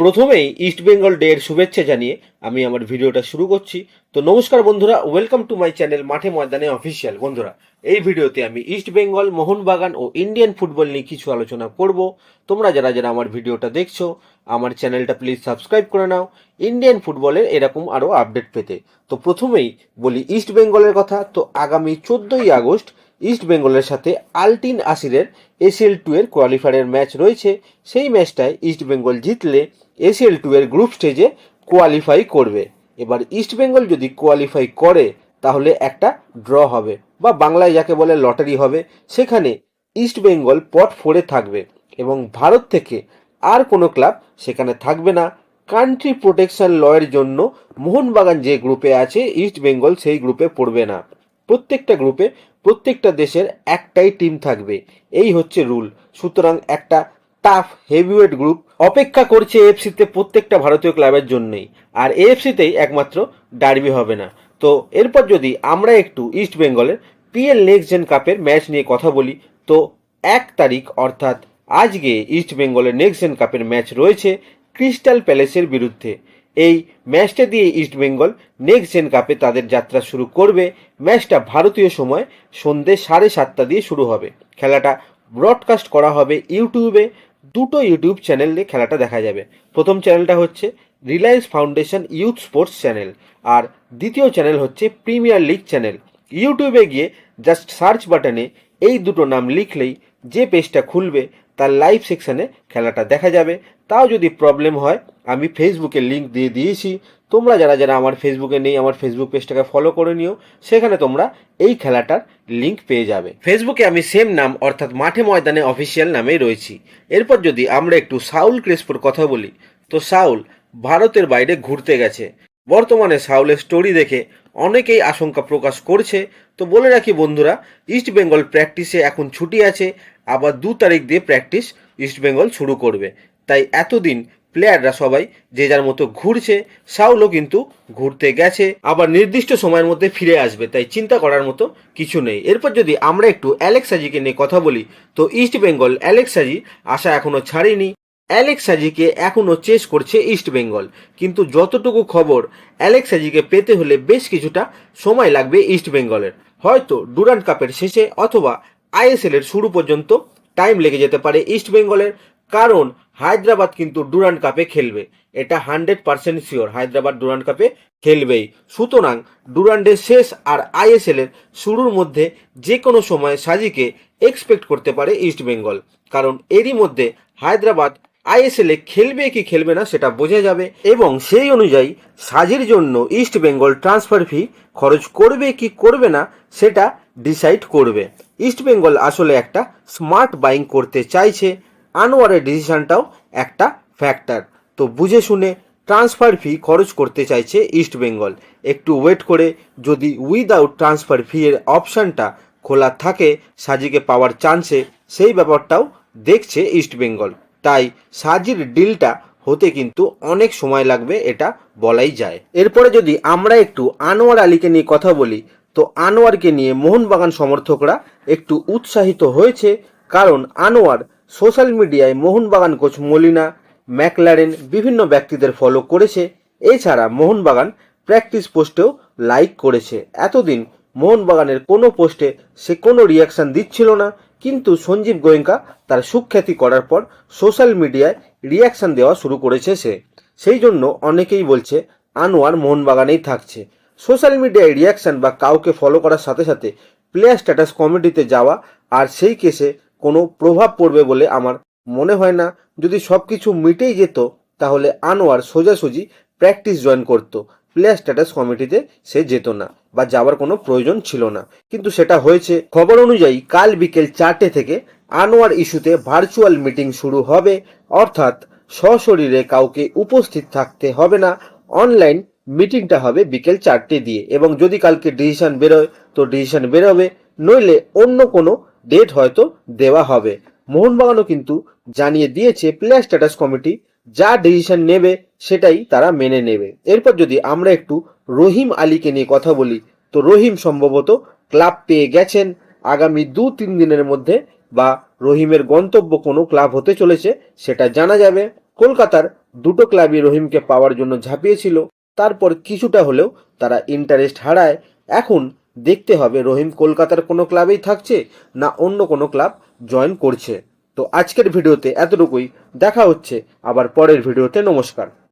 প্রথমেই east Bengal day এর শুভেচ্ছা জানিয়ে আমি আমার ভিডিওটা শুরু করছি। তো নমস্কার বন্ধুরা ওয়েলকাম টু মাই চ্যানেল মাঠে ময়দানে অফিসিয়াল বন্ধুরা, এই ভিডিওতে আমি ইস্ট বেঙ্গল মোহনবাগান ও ইন্ডিয়ান ফুটবল নিয়ে কিছু আলোচনা করব। তোমরা যারা যারা আমার ভিডিওটা দেখছ, আমার চ্যানেলটা প্লিজ সাবস্ক্রাইব করে নাও। ইন্ডিয়ান ফুটবলের এরকম আরও আপডেট পেতে। তো প্রথমেই বলি ইস্ট বেঙ্গলের কথা। তো আগামী চোদ্দোই আগস্ট ইস্ট বেঙ্গলের সাথে আলটিন আসিরের এসিএল টু এর কোয়ালিফায়ারের ম্যাচ রয়েছে। সেই ম্যাচটায় ইস্ট বেঙ্গল জিতলে এসিএল টু এর গ্রুপ স্টেজে কোয়ালিফাই করবে। এবার ইস্ট বেঙ্গল যদি কোয়ালিফাই করে, তাহলে একটা ড্র হবে বা বাংলায় যাকে বলে লটারি হবে, সেখানে ইস্ট বেঙ্গল পট ফোরে থাকবে এবং ভারত থেকে আর কোনো ক্লাব সেখানে থাকবে না। কান্ট্রি প্রোটেকশন লয়ের জন্য মোহনবাগান যে গ্রুপে আছে, ইস্ট বেঙ্গল সেই গ্রুপে পড়বে না। প্রত্যেকটা গ্রুপে প্রত্যেকটা দেশের একটাই টিম থাকবে। এই হচ্ছে রুল সুতরাং একটা টাফ হেভিওয়েট গ্রুপ অপেক্ষা করছে এএফসিতে প্রত্যেকটা ভারতীয় ক্লাবের জন্যই। আর এএফসিতেই একমাত্র ডার্বি হবে না। তো এরপর যদি আমরা একটু ইস্ট বেঙ্গলের পিএল নেক্সট জেন কাপের ম্যাচ নিয়ে কথা বলি, তো এক তারিখ অর্থাৎ আজকে ইস্ট বেঙ্গলের নেক্সট জেন কাপের ম্যাচ রয়েছে ক্রিস্টাল প্যালেসের বিরুদ্ধে। এই ম্যাচটা দিয়ে ইস্ট বেঙ্গল নেক্সট জেন কাপে তাদের যাত্রা শুরু করবে। ম্যাচটা ভারতীয় সময় সন্ধ্যে সাড়ে সাতটা দিয়ে শুরু হবে। খেলাটা ব্রডকাস্ট করা হবে ইউটিউবে। দুটো ইউটিউব চ্যানেলে খেলাটা দেখা যাবে। প্রথম চ্যানেলটা হচ্ছে Reliance Foundation youth sports channel আর দ্বিতীয় চ্যানেল হচ্ছে প্রিমিয়ার লিগ চ্যানেল ইউটিউবে গিয়ে জাস্ট সার্চ বাটনে এই দুটো নাম লিখলেই যে পেজটা খুলবে তার লাইভ সেকশনে খেলাটা দেখা যাবে। তাও যদি প্রবলেম হয়, আমি ফেসবুকে লিঙ্ক দিয়ে দিয়েছি। তোমরা যারা যারা আমার ফেসবুকে নেই, আমার ফেসবুক পেজটাকে ফলো করে নিও। সেখানে তোমরা এই খেলাটার লিঙ্ক পেয়ে যাবে। ফেসবুকে আমি সেম নাম, অর্থাৎ মাঠে ময়দানে অফিসিয়াল নামেই রয়েছি। এরপর যদি আমরা একটু সাউল ক্রেসপোর কথা বলি, তো সাউল ভারতের বাইরে ঘুরতে গেছে। বর্তমানে সাউলের স্টোরি দেখে অনেকেই আশঙ্কা প্রকাশ করছে। তো বলে রাখি বন্ধুরা ইস্ট বেঙ্গল প্র্যাকটিসে এখন ছুটি আছে। আবার দু তারিখ দিয়ে প্র্যাকটিস ইস্ট বেঙ্গল শুরু করবে। তাই এতদিন প্লেয়াররা সবাই যে যার মতো ঘুরছে সাউলও কিন্তু ঘুরতে গেছে। আবার নির্দিষ্ট সময়ের মধ্যে ফিরে আসবে, তাই চিন্তা করার মতো কিছু নেই। এরপর যদি আমরা একটু অ্যালেক্সাজিকে নিয়ে কথা বলি, তো ইস্ট বেঙ্গল অ্যালেক্সাজি আশা এখনও ছাড়েনি। অ্যালেক্সাজিকে এখনও চেস করছে ইস্ট বেঙ্গল কিন্তু যতটুকু খবর অ্যালেক্সাজিকে পেতে হলে বেশ কিছুটা সময় লাগবে ইস্ট বেঙ্গলের হয়তো ডুরান্ট কাপের শেষে অথবা আইএসএল এর শুরু পর্যন্ত টাইম লেগে যেতে পারে ইস্ট বেঙ্গলের কারণ হায়দ্রাবাদ কিন্তু ডুরান্ট কাপে খেলবে। এটা hundred percent sure Hyderabad Durand কাপে খেলবেই। সুতরাং ডুরান্ডের শেষ আর আইএসএল এর শুরুর মধ্যে যে কোনো সময় সাজিকে এক্সপেক্ট করতে পারে ইস্ট বেঙ্গল কারণ এরই মধ্যে হায়দ্রাবাদ আইএসএল এ খেলবে কি খেলবে না সেটা বোঝা যাবে এবং সেই অনুযায়ী সাজির জন্য ইস্ট বেঙ্গল ট্রান্সফার ফি খরচ করবে কি করবে না সেটা ডিসাইড করবে। ইস্ট বেঙ্গল আসলে একটা স্মার্ট বাইং করতে চাইছে। আনোয়ারের ডিসিশনটাও একটা ফ্যাক্টর তো বুঝে শুনে ট্রান্সফার ফি খরচ করতে চাইছে ইস্ট বেঙ্গল একটু ওয়েট করে যদি উইদাউট ট্রান্সফার ফি এর অপশানটা খোলা থাকে, সাজিকে পাওয়ার চান্সে সেই ব্যাপারটাও দেখছে ইস্ট বেঙ্গল তাই সাজির ডিলটা হতে কিন্তু অনেক সময় লাগবে, এটা বলাই যায়। এরপরে যদি আমরা একটু আনোয়ার আলীকে নিয়ে কথা বলি তো আনোয়ারকে নিয়ে মোহনবাগান সমর্থকরা একটু উৎসাহিত হয়েছে, কারণ আনোয়ার সোশ্যাল মিডিয়ায় মোহনবাগান কোচ মলিনা ম্যাকলারেন বিভিন্ন ব্যক্তিদের ফলো করেছে। এছাড়া মোহনবাগান প্র্যাকটিস পোস্টেও লাইক করেছে। এতদিন মোহনবাগানের কোনো পোস্টে সে কোনো রিয়াকশন দিচ্ছিল না, কিন্তু সঞ্জীব গোয়েঙ্কা তার সুখ্যাতি করার পর সোশ্যাল মিডিয়ায় রিয়াকশান দেওয়া শুরু করেছে সে। সেই জন্য অনেকেই বলছে, আনোয়ার মোহনবাগানেই থাকছে। সোশ্যাল মিডিয়ায় রিয়াকশন বা কাউকে ফলো করার সাথে সাথে প্লেয়ার স্ট্যাটাস কমিটিতে যাওয়া আর সেই কেসে কোনো প্রভাব পড়বে বলে আমার মনে হয় না। যদি সব কিছু মিটেই যেত, তাহলে আনোয়ার সোজাসুজি প্র্যাকটিস জয়েন করতো। প্লেয়ার স্ট্যাটাস কমিটিতে সে যেত না বা যাওয়ার কোনো প্রয়োজন ছিল না। কিন্তু সেটা হয়েছে। খবর অনুযায়ী কাল বিকেল চারটে থেকে আনোয়ার ইস্যুতে ভার্চুয়াল মিটিং শুরু হবে। অর্থাৎ সশরীরে কাউকে উপস্থিত থাকতে হবে না। অনলাইন মিটিংটা হবে বিকেল চারটে দিয়ে। এবং যদি কালকে ডিসিশন বেরোয়, তো ডিসিশন বেরোবে, নইলে অন্য কোনো ডেট হয়তো দেওয়া হবে। মোহনবাগানও কিন্তু জানিয়ে দিয়েছে প্লেয়ার স্ট্যাটাস কমিটি যা ডিসিশন নেবে, সেটাই তারা মেনে নেবে। এরপর যদি আমরা একটু রহিম আলীকে নিয়ে কথা বলি, তো রহিম সম্ভবত ক্লাব পেয়ে গেছেন। আগামী দু তিন দিনের মধ্যে বা রহিমের গন্তব্য কোনো ক্লাব হতে চলেছে, সেটা জানা যাবে। কলকাতার দুটো ক্লাবই রহিমকে পাওয়ার জন্য ঝাঁপিয়েছিল। তারপর কিছুটা হলেও তারা ইন্টারেস্ট হারায়। এখন দেখতে হবে রহিম কলকাতার কোনো ক্লাবেই থাকছে না অন্য কোনো ক্লাব জয়েন করছে। তো আজকের ভিডিওতে এতটুকুই। দেখা হচ্ছে আবার পরের ভিডিওতে। নমস্কার।